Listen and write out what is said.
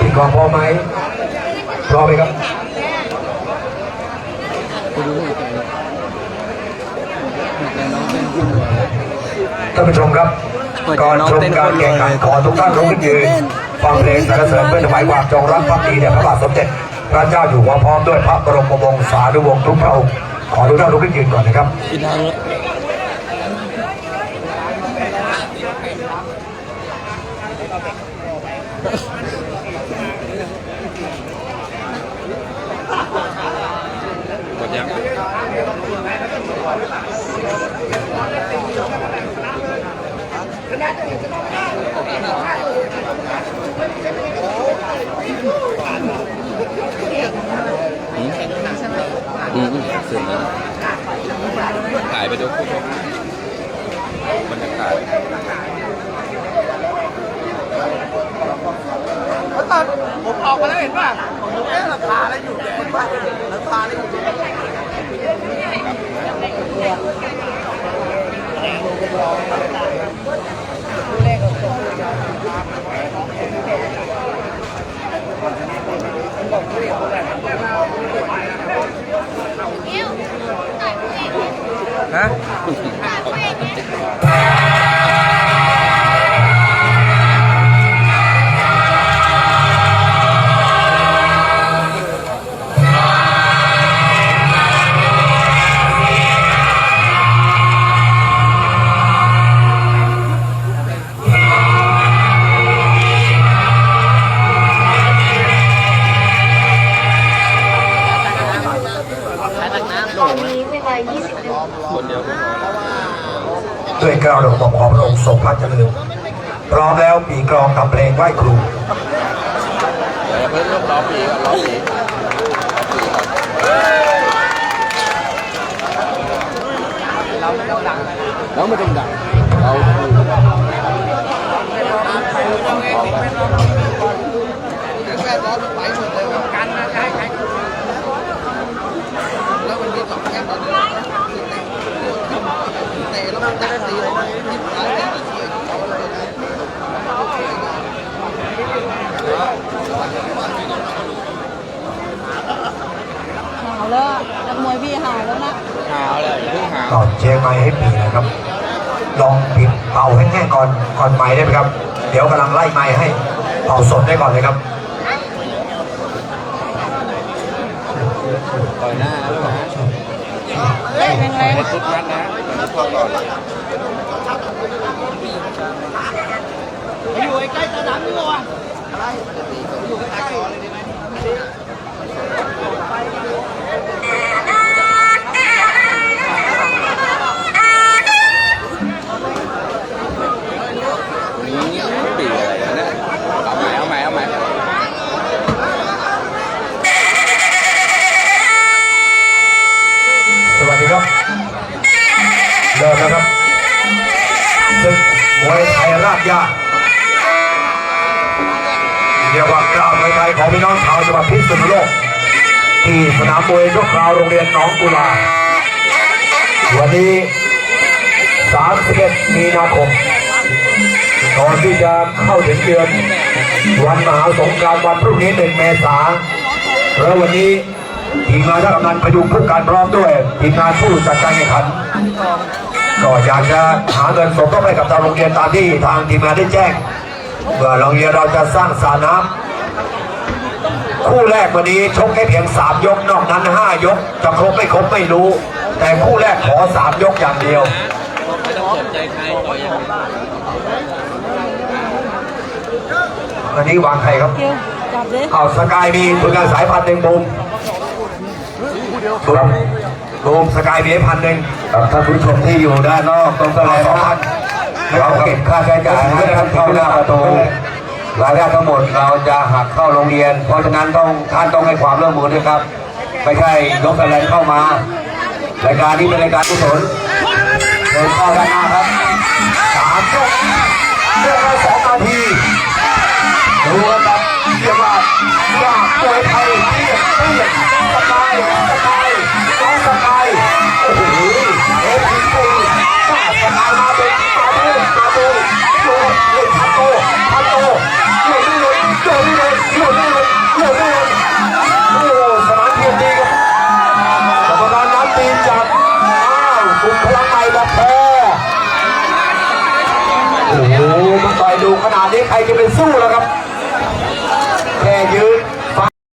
พี่กองพร้อมไหมพร้อมไหมครับท่านผู้ชมครับก่อนชมการแข่งขันขอทุกท่านลุกขึ้นยืนฟังเพลงสรรเสริญเพื่อถวายความจงรักภักดีแด่พระบาทสมเด็จพระเจ้าอยู่หัวพร้อมด้วยพระบรมวงศานุวงศ์ทุกพระองค์ขอทุกท่านลุกขึ้นยืนก่อนนะครับ กินทางแล้ว หมดยัง อืมสร็จแล้วถ่ายไปดูผู้ชมบรรยากาศตอนผมออกมาแล้วเห็นป่ะผมดูเอ๊ะราคาอะไรอยู่เนี่ยเห็นป่ะราคาอะไรอยู่เนี่ย Hả? ด้วยกล้าวดอกบอกของพระองค์ทรงพระเจริญพร้อมแล้วปีกรองทำเพลงไหว้ครูเดี๋ยวเพิ่งต้องปีก่อนรอปีแล้วไม่ต้องดังเราแค่ร้อนไปหมดเลยกันนะใช่ใช่แล้วมันมีสองแค่ตอนนี้เตะแล้วมันได้ตีเลยติดซ้ายติดเสียเขาเลย หาวแล้วนักมวยพี่หาวแล้วนะ หาว แล้วอย่าเพิ่งหาวก่อนเชียร์ไม้ให้ปีนะครับ ลองปิดเป่าแห้งๆก่อนก่อนไม้ได้ไหมครับ เดี๋ยวกำลังไล่ไม้ให้เป่าสดได้ก่อนเลยครับต่อยหน้าแล้วนะแรงแรงให้ทุกนัดนะทุกคนก่อนอยู่ใกล้สนามนี่วะอะไรอยู่ใกล้ๆเลยดีไหม เรียกว่ากล่าวมวยไทยของพี่น้องชาวจังหวัดพิษณุโลก ที่สนามมวยชั่วคราวโรงเรียนหนองกุลา วันนี้ 31 มีนาคมก่อนที่จะเข้าถึงเดือน วันมหาสงกรานต์วันพรุ่งนี้ 1 เมษายนแล้ววันนี้ทีมงานท่านกำนันพยุงผู้การพร้อมด้วยทีมงานผู้จัดการแข่งขันก็อยากจะหาเงินสมทบให้กับทางโรงเรียนตามที่ทางทีมงานได้แจ้ง เมื่อโรงเรียนเราจะสร้างสระน้ำคู่แรกวันนี้ชกแค่เพียงสามยกนอกนั้นห้ายก จะครบไม่ครบไม่รู้ แต่คู่แรกขอสามยกอย่างเดียวไม่ต้องสนใจใครต่อยอย่างอันนี้วางใครครับเกียวจับดิเอาสกายมีผลงานสายพันธุ์หนึ่งบูมบูมสกายมีพันหนึ่งท่านผู้ชมที่อยู่ด้านนอกต้องการสองพัน เราเก็บค่าใช้จ่ายให้ท่านเข้าหน้าประตูรายได้ทั้งหมดเราจะหักเข้าโรงเรียน เพราะฉะนั้นต้องท่านต้องให้ความร่วมมือด้วยครับ ไม่ใช่ยกแสลงเข้ามารายการนี้เป็นรายการกุศลเดินเข้าด้านหน้าครับสามยกยกละสองนาทีดูกันไป นี้ใครจะเป็นสู้แล้วครับ แค่ยืน